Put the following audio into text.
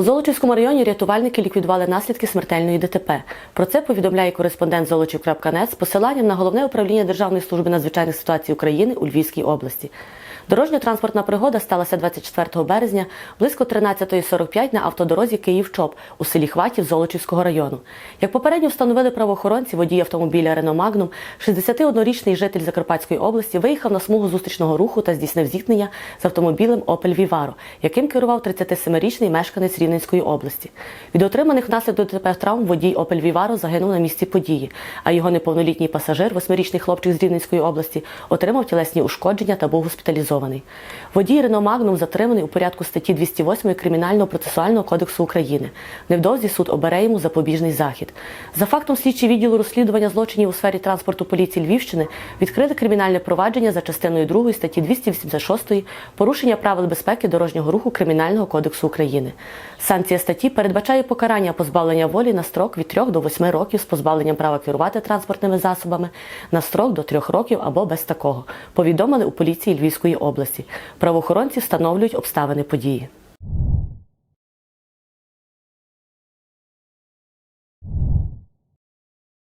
У Золочівському районі рятувальники ліквідували наслідки смертельної ДТП. Про це повідомляє кореспондент Золочів.нет з посиланням на головне управління Державної служби надзвичайних ситуацій України у Львівській області. Дорожньо-транспортна пригода сталася 24 березня близько 13.45 на автодорозі Київ-Чоп у селі Хватів Золочівського району. Як попередньо встановили правоохоронці, водій автомобіля Рено Магнум, 61-річний житель Закарпатської області, виїхав на смугу зустрічного руху та здійснив зіткнення з автомобілем Opel Vivaro, яким керував 37-річний мешканець Рівненської області. Від отриманих внаслідок ДТП травм водій Opel Vivaro загинув на місці події, а його неповнолітній пасажир, 8-річний хлопчик з Рівненської області, отримав тілесні ушкодження та був госпіталізований. Водій Рено Магнум затриманий у порядку статті 208 Кримінального процесуального кодексу України. Невдовзі суд обере йому запобіжний захід. За фактом слідчі відділу розслідування злочинів у сфері транспорту поліції Львівщини відкрили кримінальне провадження за частиною 2 статті 286 порушення правил безпеки дорожнього руху Кримінального кодексу України. Санкція статті передбачає покарання позбавлення волі на строк від 3 до 8 років з позбавленням права керувати транспортними засобами на строк до 3 років або без такого. Повідомили у поліції Львівської області. Правоохоронці встановлюють обставини події.